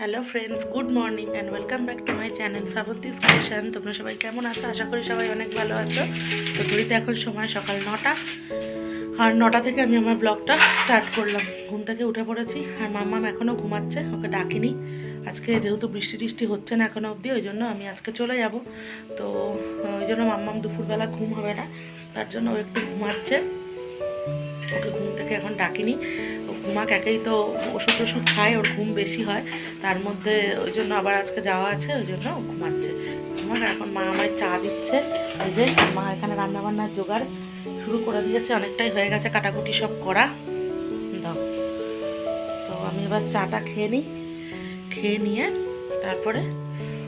Hello friends good morning and welcome back to my channel Shrabanti's creation তোমরা সবাই কেমন আছো? আশা করি সবাই অনেক ভালো আছো। তো ঘড়িতে এখন সময় সকাল নটা। আর নটা থেকে আমি আমার ব্লগটা স্টার্ট করলাম। ঘুম থেকে উঠে পড়েছি। আর মাম্মাম এখনও ঘুমাচ্ছে, ওকে ডাকিনি। আজকে যেহেতু বৃষ্টি টিষ্টি হচ্ছে না এখনও অবধি, ওই জন্য আমি আজকে চলে যাব। তো ওই জন্য মাম্মাম দুপুরবেলা ঘুম হবে না। তার জন্য ও একটু ঘুমাচ্ছে। ওকে ঘুম থেকে এখন ডাকিনি। ঘুমাক একেই তো ওষুধ টষুধ খায়, ওর ঘুম বেশি হয়। তার মধ্যে ওই জন্য আবার আজকে যাওয়া আছে, ওই জন্য ঘুমাচ্ছে। ঘুমাক এখন মা আমায় চা দিচ্ছে। এই যে মা এখানে রান্নাবান্নার জোগাড় শুরু করে দিয়েছে, অনেকটাই হয়ে গেছে, কাটাকুটি সব করা। দাও। তো আমি এবার চাটা খেয়ে নিই। খেয়ে নিয়ে তারপরে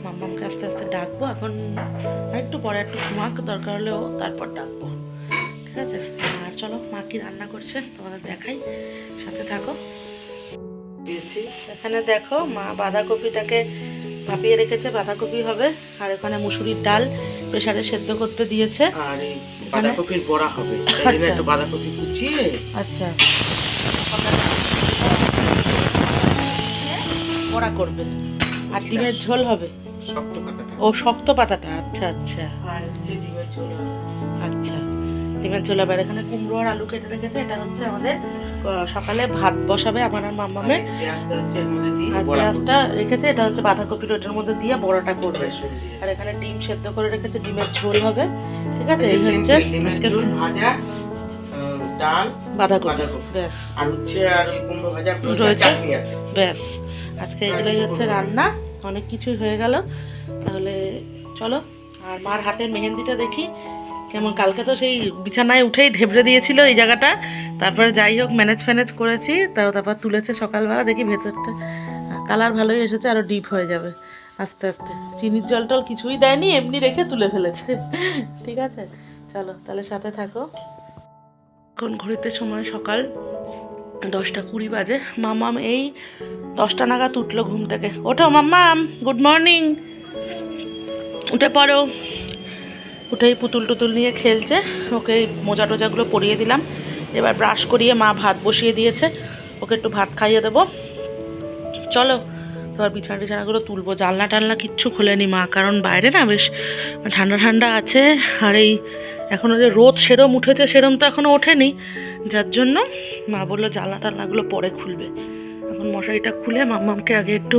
মাম্মামকে আস্তে আস্তে ডাকবো। এখন একটু পরে একটু ঘুমাক, দরকার হলেও তারপর ডাকবো। ঠিক আছে? চলো মা কি রান্না করছে? তোমাদের দেখাই। সাথে থাকো। এখানে দেখো মা বাঁধাকপিটাকে ভাপিয়ে রেখেছে বাঁধাকপি হবে আর এখানে মুসুরির ডাল প্রেসারে সেদ্ধ করতে দিয়েছে। আর বাঁধাকপির বড়া হবে। আচ্ছা। একটু বাঁধাকপি কুচিয়ে। আচ্ছা। বড়া করবে। আর ডিমের ঝোল হবে। শক্ত পাতাটা। ও শক্ত পাতাটা। আচ্ছা আচ্ছা। আর ডিমের ঝোল হবে। ডিমের ঝোল আবার এখানে কুমড়ো আর আলু কেটে রেখেছে। এটা হচ্ছে আমাদের সকালে ভাত বসাবে আমার আর মাম্মামের। আর পেঁয়াজটা হচ্ছে রেখেছে এটা হচ্ছে বাঁধাকপির ওটার মধ্যে দিয়ে বড়াটা করবে। আর এখানে ডিম সেদ্ধ করে রেখেছে ডিমের ঝোল হবে। ঠিক আছে এই হচ্ছে আজকে ভাজা ডাল বাঁধাকপি। ব্যাস। আর কুমড়ো ভাজা চাটনি আছে। ব্যাস। আজকে এগুলোই হচ্ছে রান্না অনেক কিছুই হয়ে গেল। তাহলে চলো আর মার হাতের মেহেন্দিটা দেখি। কেমন, কালকে তো সেই বিছানায় উঠেই ধেবড়ে দিয়েছিল এই জায়গাটা। তারপরে যাই হোক ম্যানেজ ফ্যানেজ করেছি তাও তারপর তুলেছে সকালবেলা, দেখি ভেতরটা, কালার ভালোই এসেছে আরও ডিপ হয়ে যাবে আস্তে আস্তে। চিনির জল টল কিছুই দেয়নি, এমনি রেখে তুলে ফেলেছে। ঠিক আছে, চলো, তাহলে সাথে থাকো। এখন ঘড়িতে সময় সকাল দশটা কুড়ি বাজে। মামাম এই দশটা নাগাদ উঠল ঘুম থেকে। ওঠো মাম্মাম গুড মর্নিং উঠে পড়ো। উঠেই পুতুল টুতুল নিয়ে খেলছে। ওকে মোজা টোজাগুলো পরিয়ে দিলাম। এবার ব্রাশ করিয়ে মা ভাত বসিয়ে দিয়েছে। ওকে একটু ভাত খাইয়ে দেবো। চলো, এবার বিছানা টিছানাগুলো তুলবো। জানলা টালনা কিচ্ছু খোলেনি মা, কারণ বাইরে না বেশ ঠান্ডা ঠান্ডা আছে। আর এই এখনও যে রোদ সেরম উঠেছে, সেরম তো এখনও ওঠেনি। যার জন্য মা বলল, জানলা টালনাগুলো পরে খুলবে। এখন মশারিটা খুলে মাম্মামকে আগে একটু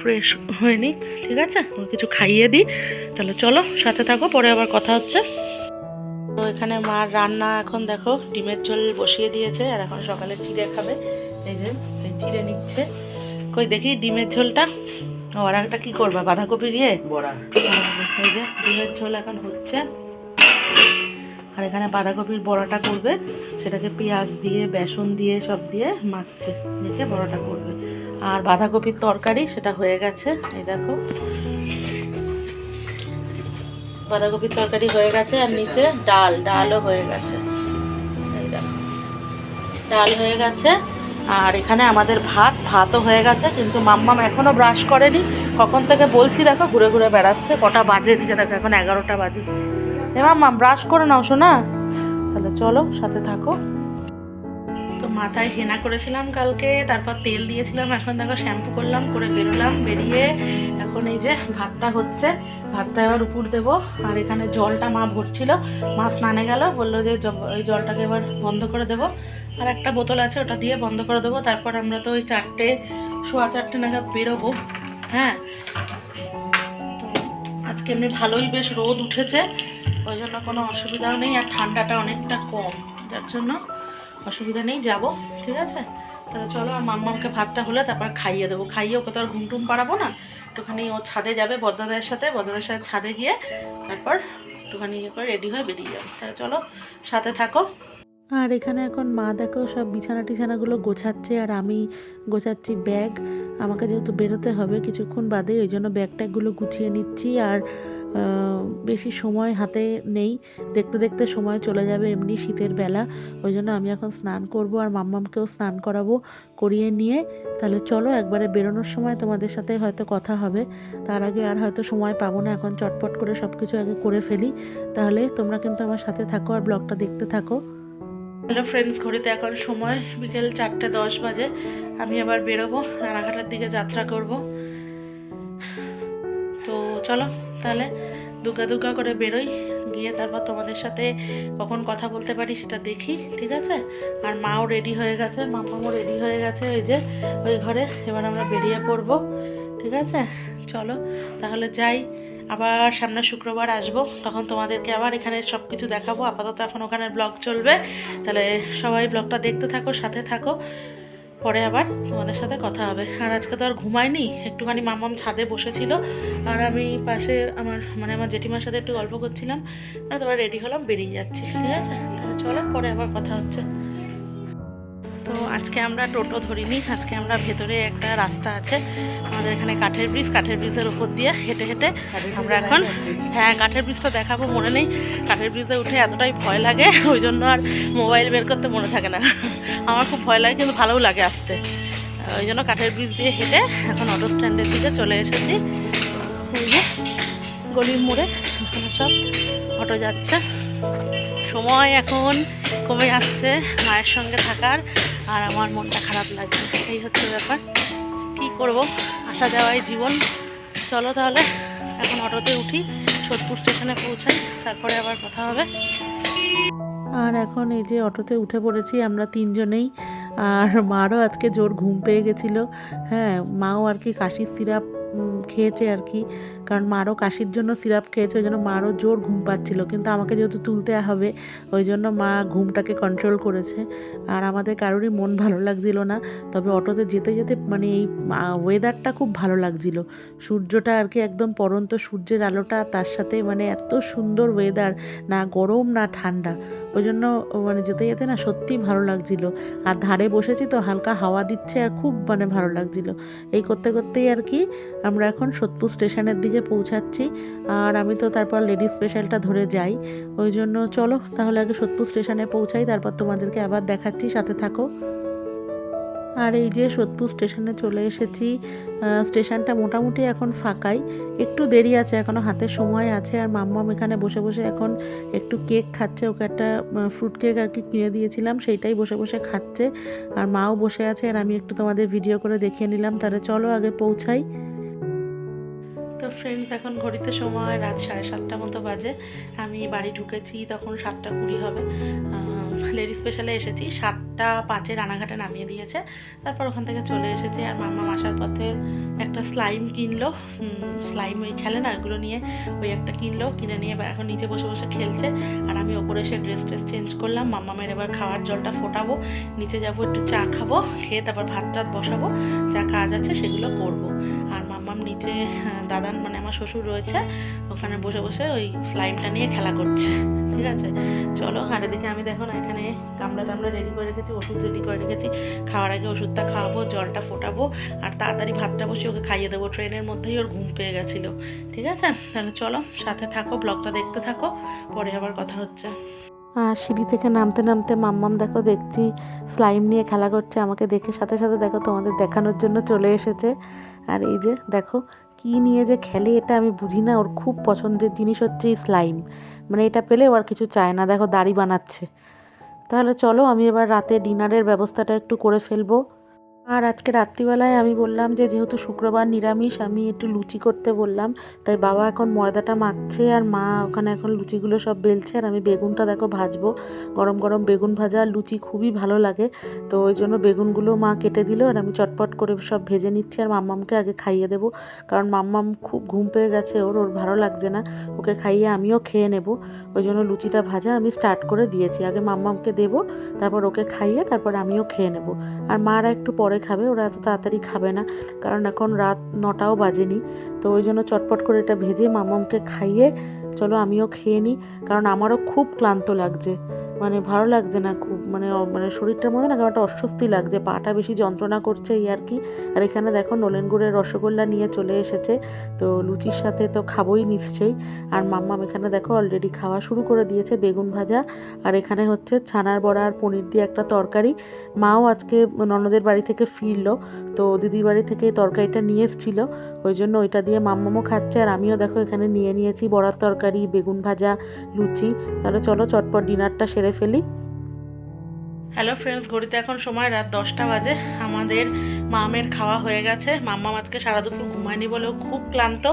ফ্রেশ হয়ে নিই ঠিক আছে? ওকে কিছু খাইয়ে দিই। তাহলে চলো সাথে থাকো পরে আবার কথা হচ্ছে। তো এখানে মার রান্না এখন দেখো ডিমের ঝোল বসিয়ে দিয়েছে আর এখন সকালে চিড়ে খাবে। এই যে চিড়ে নিচ্ছে। কই দেখি ডিমের ঝোলটা? আর একটা কী করবা বাঁধাকপি দিয়ে? বড়া। এই যে ডিমের ঝোল এখন হচ্ছে। আর এখানে বাঁধাকপির বড়াটা করবে। সেটাকে পেঁয়াজ দিয়ে বেসন দিয়ে সব দিয়ে মাখছে। মেখে বড়াটা করবে। আর বাঁধাকপির তরকারি, সেটা হয়ে গেছে। এই দেখো। বাঁধাকপির তরকারি হয়ে গেছে, আর নিচে ডাল, ডালও হয়ে গেছে। এই দেখো। ডাল হয়ে গেছে, আর এখানে আমাদের ভাত, ভাতও হয়ে গেছে, কিন্তু মাম্মাম এখনও ব্রাশ করেনি। কখন থেকে বলছি, দেখো, ঘুরে ঘুরে বেড়াচ্ছে। কটা বাজে দিকে দেখো, এখন এগারোটা বাজে। এ মাম্মাম, ব্রাশ করে নাও শোনা তাহলে চলো, সাথে থাকো। মাথায় হেনা করেছিলাম কালকে, তারপর তেল দিয়েছিলাম, এখন দেখো শ্যাম্পু করলাম, করে বেরোলাম, বেরিয়ে এখন এই যে ভাতটা হচ্ছে, ভাতটা এবার উপর দেবো, আর এখানে জলটা মা ভরছিল, মা স্নানে গেল, বলল যে ওই জলটাকে এবার বন্ধ করে দেবো, আর একটা বোতল আছে, ওটা দিয়ে বন্ধ করে দেবো, তারপর আমরা তো ওই চারটে, সোয়া চারটে নাগাদ বেরোবো হ্যাঁ? তো আজকে এমনি ভালোই বেশ রোদ উঠেছে, ওই জন্য কোনো অসুবিধাও নেই, আর ঠান্ডাটা অনেকটা কম, যার জন্য অসুবিধা নেই, যাব, ঠিক আছে? তাহলে চলো, আর মাম্মামকে ভাতটা হলে তারপর খাইয়ে দেবো। খাইয়ে ওকে তো আর ঘুম টুম পারাবো না। একটুখানি ও ছাদে যাবে বদ্দাদের সাথে বদ্দাদের সাথে ছাদে গিয়ে তারপর একটুখানি ইয়ে করে রেডি হয়ে বেরিয়ে যাবে। তাহলে চলো, সাথে থাকো। আর এখানে এখন মা দেখো, সব বিছানা টিছানাগুলো গোছাচ্ছে, আর আমি গোছাচ্ছি ব্যাগ। আমাকে যেহেতু বেরোতে হবে কিছুক্ষণ বাদে, ওই জন্য ব্যাগ ট্যাগগুলো গুছিয়ে নিচ্ছি, আর বেশি সময় হাতে নেই। দেখতে দেখতে সময় চলে যাবে এমনি শীতের বেলা। ওই জন্য আমি এখন স্নান করব আর মাম্মামকেও স্নান করাবো, করিয়ে নিয়ে। তাহলে চলো একবারে বেরোনোর সময় তোমাদের সাথে হয়তো কথা হবে। তার আগে আর হয়তো সময় পাবো না। এখন চটপট করে সব কিছু আগে করে ফেলি। তাহলে তোমরা কিন্তু আমার সাথে থাকো আর ব্লগটা দেখতে থাকো। হ্যালো ফ্রেন্ডস ঘড়িতে এখন সময় বিকেল চারটে দশ বাজে। আমি আবার বেরোবো, রানাঘাটের দিকে যাত্রা করব। তো চলো। তাহলে দুগা দুগা করে বেরোই, গিয়ে তারপর তোমাদের সাথে কখন কথা বলতে পারি সেটা দেখি, ঠিক আছে? আর মাও রেডি হয়ে গেছে মামাও রেডি হয়ে গেছে ওই যে ওই ঘরে, এবার আমরা বেরিয়ে পড়ব, ঠিক আছে? চলো, তাহলে যাই, আবার সামনে শুক্রবার আসব, তখন তোমাদেরকে আবার এখানে সব কিছু দেখাবো, আপাতত এখন ওখানে ব্লগ চলবে, তাহলে সবাই ব্লগটা দেখতে থাকো, সাথে থাকো পরে আবার তোমাদের সাথে কথা হবে। আর আজকে তো আর ঘুমাইনি একটুখানি মামাম ছাদে বসেছিল। আর আমি পাশে আমার মানে আমার জেঠিমার সাথে একটু গল্প করছিলাম। তারপর রেডি হলাম, বেরিয়ে যাচ্ছি। ঠিক আছে? চলো, পরে আবার কথা হচ্ছে। তো আজকে আমরা টোটো ধরিনি আজকে আমরা ভেতরে একটা রাস্তা আছে আমাদের এখানে কাঠের ব্রিজ কাঠের ব্রিজের উপর দিয়ে হেঁটে হেঁটে আমরা এখন হ্যাঁ কাঠের ব্রিজটা দেখাবো মনে নেই কাঠের ব্রিজে উঠে এতটাই ভয় লাগে ওই জন্য আর মোবাইল বের করতে মনে থাকে না। আমার খুব ভয় লাগে কিন্তু ভালোও লাগে আসতে। ওই জন্য কাঠের ব্রিজ দিয়ে হেঁটে এখন অটো স্ট্যান্ডের দিকে চলে এসেছি। গলির মোড়ে সব অটো যাচ্ছে। সময় এখন কমে আসছে মায়ের সঙ্গে থাকার। আর আমার মনটা খারাপ লাগছে। এই হচ্ছে ব্যাপার। কী করব? আসা যাওয়াই জীবন। চলো তাহলে, এখন অটোতে উঠি, সোদপুর স্টেশনে পৌঁছাই, তারপরে আবার কথা হবে। আর এখন এই যে অটোতে উঠে পড়েছি আমরা তিনজনেই। আর মারও আজকে জোর ঘুম পেয়ে গেছিল। হ্যাঁ মাও আর কি কাশির সিরাপ খেয়েছে আর কি। কারণ মারও কাশির জন্য সিরাপ খেয়েছে, ওই জন্য মারও জোর ঘুম পাচ্ছিল। কিন্তু আমাকে যেহেতু তুলতে হবে, ওই জন্য মা ঘুমটাকে কন্ট্রোল করেছে। আর আমাদের কারোরই মন ভালো লাগছিল না। তবে অটোতে যেতে যেতে মানে এই ওয়েদারটা খুব ভালো লাগছিল। সূর্যটা আর কি একদম পরন্ত সূর্যের আলোটা তার সাথে মানে এত সুন্দর ওয়েদার না গরম না ঠান্ডা। ওই জন্য মানে যেতে যেতে না সত্যিই ভালো লাগছিল। আর ধারে বসেছি তো হালকা হাওয়া দিচ্ছে আর খুব মানে ভালো লাগছিল। এই করতে করতেই আর কি আমরা এখন সোদপুর স্টেশনের দিকে পৌঁছাচ্ছি। আর আমি তো তারপর লেডিস স্পেশালটা ধরে যাই। ওই জন্য চলো তাহলে আগে সোদপুর স্টেশনে পৌঁছাই, তারপর তোমাদেরকে আবার দেখাচ্ছি, সাথে থাকো। আর এই যে সোদপুর স্টেশনে চলে এসেছি স্টেশনটা মোটামুটি এখন ফাঁকাই। একটু দেরি আছে এখনও হাতে সময় আছে। আর মাম্মাম এখানে বসে বসে এখন একটু কেক খাচ্ছে। ওকে একটা ফ্রুট কেক আর কি কিনে দিয়েছিলাম, সেইটাই বসে বসে খাচ্ছে। আর মাও বসে আছে, আর আমি একটু তোমাদের ভিডিও করে দেখিয়ে নিলাম। তাহলে চলো আগে পৌঁছাই। তো ফ্রেন্ডস এখন ঘড়িতে সময় রাত সাড়ে সাতটা মতো বাজে। আমি বাড়ি ঢুকেছি, তখন সাতটা কুড়ি হবে। লেডি স্পেশালে এসেছি সাতটা পাঁচে রানাঘাটে নামিয়ে দিয়েছে। তারপর ওখান থেকে চলে এসেছে আর মাম্মা আসার পথে একটা স্লাইম কিনলো। স্লাইম ওই খেলে না ওইগুলো নিয়ে ওই একটা কিনলো। কিনে নিয়ে এবার এখন নিচে বসে বসে খেলছে। আর আমি ওপরে এসে ড্রেস ট্রেস চেঞ্জ করলাম। মাম্মামের এবার খাওয়ার জলটা ফোটাবো। নিচে যাব, একটু চা খাব, খেয়ে তারপর ভাত টাত বসাবো। যা কাজ আছে সেগুলো করব। আর মাম্মাম নিচে দাদান মানে আমার শ্বশুর রয়েছে। ওখানে বসে বসে ওই স্লাইমটা নিয়ে খেলা করছে। ঠিক আছে? চলো আর এদিকে আমি দেখো না, এখানে গামলা টামলা রেডি করে রেখেছি, ওষুধ রেডি করে রেখেছি। খাওয়ার আগে ওষুধটা খাওয়াবো, জলটা ফোটাবো, আর তাড়াতাড়ি ভাতটা বসে ওকে খাইয়ে দেবো। ট্রেনের মধ্যেই ওর ঘুম পেয়ে গেছিল। ঠিক আছে? তাহলে চলো, সাথে থাকো, ব্লগটা দেখতে থাকো, পরে আবার কথা হচ্ছে। আর সিঁড়ি থেকে নামতে নামতে মাম্মাম দেখো, দেখছি স্লাইম নিয়ে খেলা করছে। আমাকে দেখে সাথে সাথে দেখো, তোমাদের দেখানোর জন্য চলে এসেছে। আর এই যে দেখো, কি নিয়ে যে খেলে এটা আমি বুঝি না। ওর খুব পছন্দের জিনিস হচ্ছে এই স্লাইম মানে এটা পেলে আর কিছু চায় না। দেখো দাড়ি বানাচ্ছে। তাহলে চলো আমি এবার রাতে ডিনারের ব্যবস্থাটা একটু করে ফেলব। আর আজকে রাত্রিবেলায় আমি বললাম যে যেহেতু শুক্রবার নিরামিষ, আমি একটু লুচি করতে বললাম। তাই বাবা এখন ময়দাটা মাখছে আর মা ওখানে এখন লুচিগুলো সব বেলছে আর আমি বেগুনটা দেখো ভাজবো। গরম গরম বেগুন ভাজা আর লুচি খুবই ভালো লাগে। তো ওই জন্য বেগুনগুলো মা কেটে দিল আর আমি চটপট করে সব ভেজে নিচ্ছি আর মাম্মামকে আগে খাইয়ে দেবো। কারণ মাম্মাম খুব ঘুম পেয়ে গেছে ওর ওর ভালো লাগছে না। ওকে খাইয়ে আমিও খেয়ে নেব। ওই জন্য লুচিটা ভাজা আমি স্টার্ট করে দিয়েছি। আগে মাম্মামকে দেবো, তারপর ওকে খাইয়ে তারপর আমিও খেয়ে নেব। আর মারা একটু পরে খাবে, ওরা এত তাড়াতাড়ি খাবে না। কারণ এখন রাত নটাও বাজেনি, তো ওই জন্য চটপট করে এটা ভেজে মামামকে খাইয়ে চলো আমিও খেয়ে নিই, কারণ আমারও খুব ক্লান্ত লাগছে। মানে ভালো লাগছে না খুব মানে মানে শরীরটার মধ্যে না একটা অস্বস্তি লাগছে, পাটা বেশি যন্ত্রণা করছে এই আর কি। আর এখানে দেখো নলেন গুড়ের রসগোল্লা নিয়ে চলে এসেছে, তো লুচির সাথে তো খাবোই নিশ্চয়ই। আর মাম্মাম এখানে দেখো অলরেডি খাওয়া শুরু করে দিয়েছে বেগুন ভাজা, আর এখানে হচ্ছে ছানার বড়া আর পনির দিয়ে একটা তরকারি। মাও আজকে ননদের বাড়ি থেকে ফিরলো তো দিদির বাড়ি থেকে তরকারিটা নিয়ে এসেছিল। ওই জন্য ওইটা দিয়ে মাম্মামও খাচ্ছে আর আমিও দেখো এখানে নিয়ে নিয়েছি বড়ার তরকারি, বেগুন ভাজা, লুচি। তাহলে চলো চটপট ডিনারটা সেরে ফেলি। হ্যালো ফ্রেন্ডস, ঘড়িতে এখন সময় রাত দশটা বাজে। আমাদের মামের খাওয়া হয়ে গেছে। মাম্মা আজকে সারা দুপুর ঘুমায়নি বলেও খুব ক্লান্ত।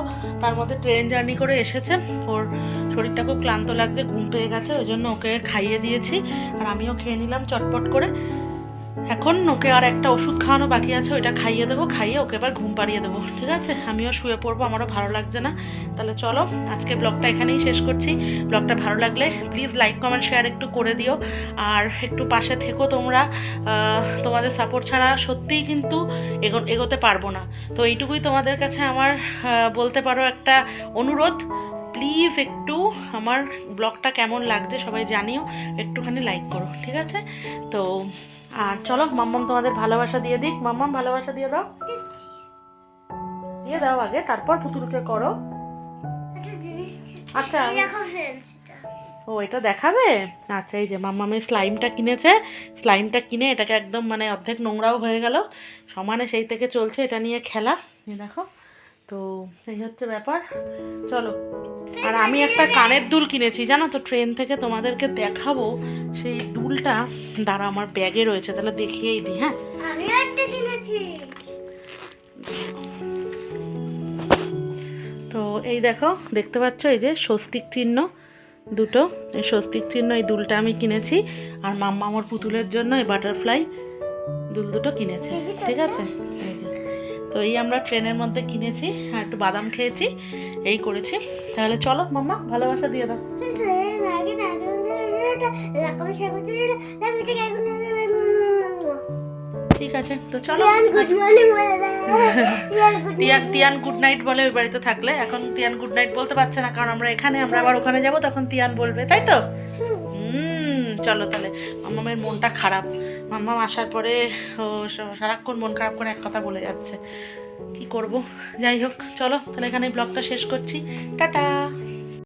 তার মধ্যে ট্রেন জার্নি করে এসেছে। ওর শরীরটা খুব ক্লান্ত লাগছে, ঘুম পেয়ে গেছে। ওই জন্য ওকে খাইয়ে দিয়েছি। আর আমিও খেয়ে নিলাম চটপট করে। এখন ওকে আর একটা ওষুধ খাওয়ানো বাকি আছে, ওইটা খাইয়ে দেবো, খাইয়ে ওকে এবার ঘুম পাড়িয়ে দেবো, ঠিক আছে? আমিও শুয়ে পড়ব, আমারও ভালো লাগছে না। তাহলে চলো, আজকে ব্লগটা এখানেই শেষ করছি। ব্লগটা ভালো লাগলে প্লিজ লাইক কমেন্ট শেয়ার একটু করে দিও। আর একটু পাশে থেকো তোমরা তোমাদের সাপোর্ট ছাড়া সত্যিই কিন্তু এগো, এগোতে পারব না। তো এইটুকুই তোমাদের কাছে আমার বলতে পারো একটা অনুরোধ। প্লিজ একটু আমার ব্লগটা কেমন লাগছে সবাই জানিও, একটুখানি লাইক করো, ঠিক আছে? তো আর চলো মাম্মাম তোমাদের ভালোবাসা দিয়ে দিক। মাম্মাম ভালোবাসা দিয়ে দাও। দিয়ে দাও আগে তারপর পুতুলকে করো। আচ্ছা ও এটা দেখাবে? আচ্ছা এই যে মাম্মামের স্লাইমটা কিনেছে। স্লাইমটা কিনে এটাকে একদম মানে অর্ধেক নোংরাও হয়ে গেল। সমানে সেই থেকে চলছে এটা নিয়ে খেলা। দেখো। তো এই হচ্ছে ব্যাপার। চলো। আর আমি একটা কানের দুল কিনেছি জানো তো ট্রেন থেকে তোমাদেরকে দেখাবো। সেই দুলটা দাঁড়া আমার ব্যাগে রয়েছে তাহলে দেখিয়েই দিই হ্যাঁ? তো এই দেখো দেখতে পাচ্ছ এই যে স্বস্তিক চিহ্ন দুটো। এই স্বস্তিক চিহ্ন এই দুলটা আমি কিনেছি। আর মাম্মা আমার পুতুলের জন্য এই বাটারফ্লাই দুল দুটো কিনেছে। ঠিক আছে? তো এই আমরা ট্রেনের মধ্যে কিনেছি আর একটু বাদাম খেয়েছি এই করেছি। তাহলে চলো মাম্মা ভালোবাসা দিয়ে দাও। ঠিক আছে তো চলো তিয়ান তিয়ান গুড নাইট বলে ওই বাড়িতে থাকলে। এখন তিয়ান গুড নাইট বলতে পারছে না কারণ আমরা এখানে আমরা আবার ওখানে যাব তখন তিয়ান বলবে তাই তো? চলো তাহলে। মামামের মনটা খারাপ। মাম্মাম আসার পরে ও সারাক্ষণ মন খারাপ করে এক কথা বলে যাচ্ছে। কি করব? যাই হোক, চলো, তাহলে এখানে ব্লগটা শেষ করছি। টাটা!